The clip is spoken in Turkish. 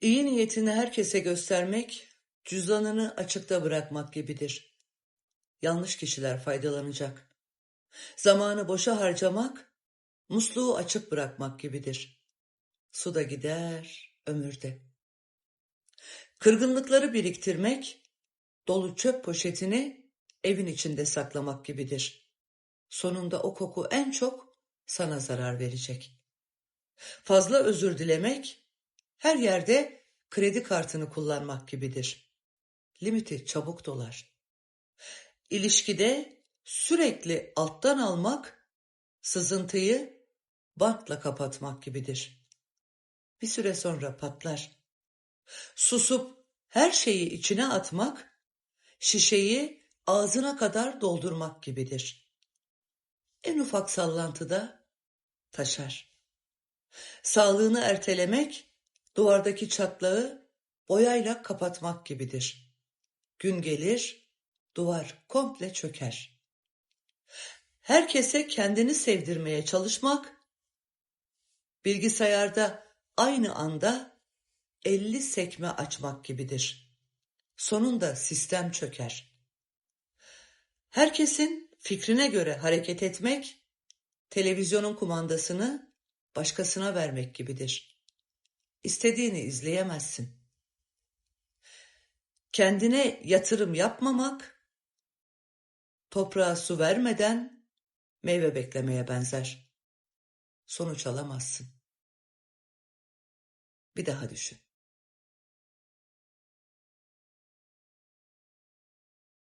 İyi niyetini herkese göstermek, cüzdanını açıkta bırakmak gibidir. Yanlış kişiler faydalanacak. Zamanı boşa harcamak, musluğu açık bırakmak gibidir. Su da gider, ömür de. Kırgınlıkları biriktirmek, dolu çöp poşetini evin içinde saklamak gibidir. Sonunda o koku en çok sana zarar verecek. Fazla özür dilemek, her yerde kredi kartını kullanmak gibidir. Limiti çabuk dolar. İlişkide sürekli alttan almak, sızıntıyı bantla kapatmak gibidir. Bir süre sonra patlar. Susup her şeyi içine atmak, şişeyi ağzına kadar doldurmak gibidir. En ufak sallantıda taşar. Sağlığını ertelemek, duvardaki çatlağı boyayla kapatmak gibidir. Gün gelir, duvar komple çöker. Herkese kendini sevdirmeye çalışmak, bilgisayarda aynı anda 50 sekme açmak gibidir. Sonunda sistem çöker. Herkesin fikrine göre hareket etmek, televizyonun kumandasını başkasına vermek gibidir. İstediğini izleyemezsin. Kendine yatırım yapmamak, toprağa su vermeden meyve beklemeye benzer. Sonuç alamazsın. Bir daha düşün.